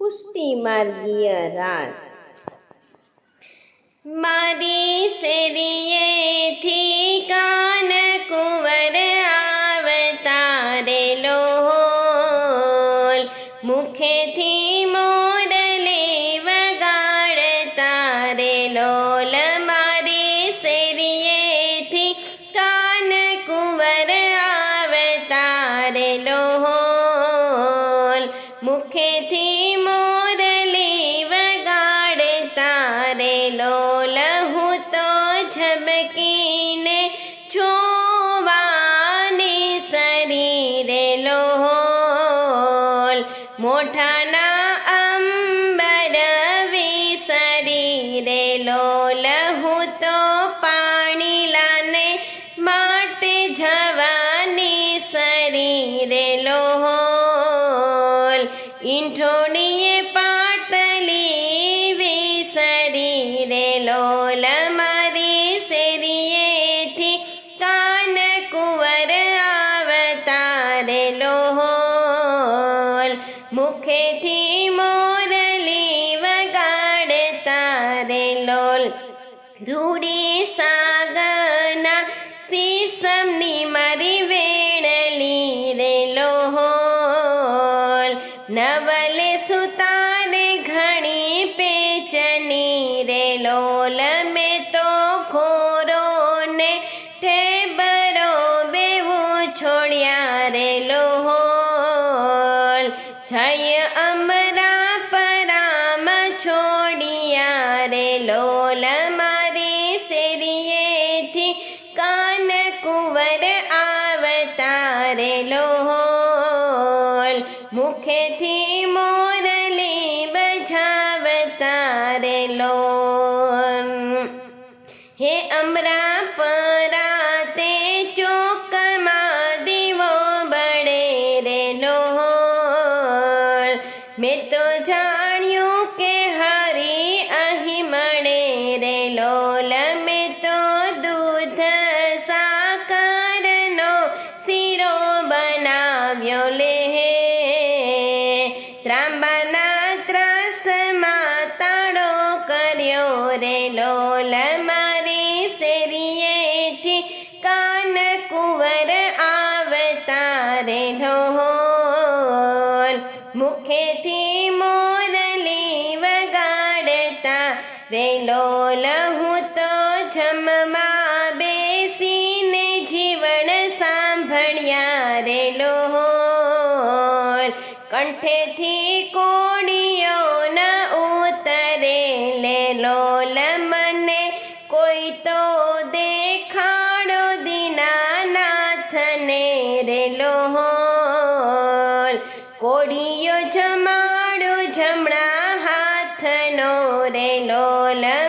પુષ્ટિ માર્ગીય રાસ મારી શેરીએથી કાન કુંવર આવતારે લોલ મુખેથી મોરલી વગાડતા રે લોલ મારી શેરીએથી કાન કુંવર આવતા રે લોલ મુખેથી તો ઝબકીને છોવાની શરીરે લોહોલ મોઠાના અંબર શરીરે લોલ. હું તો પાણી લાને માટે જવાની શરીરે લોહોલ ઈંઠોણીએ પાટલી વિસરી રે લોલ. આવતા હોલ મુખેથી મોરલી વગાડતા રે લોલ રૂડી સાગના સીસમની મારી વેણલી રે લોલ નવલે સુતારે ઘણી પેચની રે લોલ છોડ્યા રે લોલ જય અમરા પરામ છોડિયા રે લોલ. મારી શેરીએથી કાન કુંવર આવતા રે લોલ મુખેથી મોરલી બજાવતા રે લોલ. હે અમરા પરાતે બનાવ્યો હે. ત્રાંબાના ત્રાસમાં તાળો કર્યો રે લોલ મારી શેરીએથી કાન કુંવર આવતા રે ઢોલ મુખેથી મોરલી વગાડતા રે લોલ હું કંઠેથી કોડીઓ ન ઉતરે, લે લોલ મને, કોઈ તો દેખાડો દીનાનાથને, રે લોલ. કોડીયો જમાડો જમણા હાથનો, રે લોલ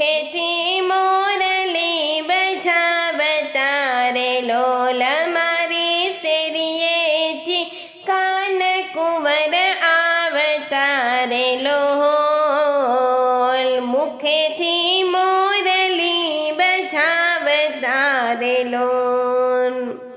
સુખેથી મોરલી બજાવતા રે લોલ મારી શેરીએથી કાન કુંવર આવતા રે લોલ. મુખેથી મોરલી બજાવતા રે લોલ.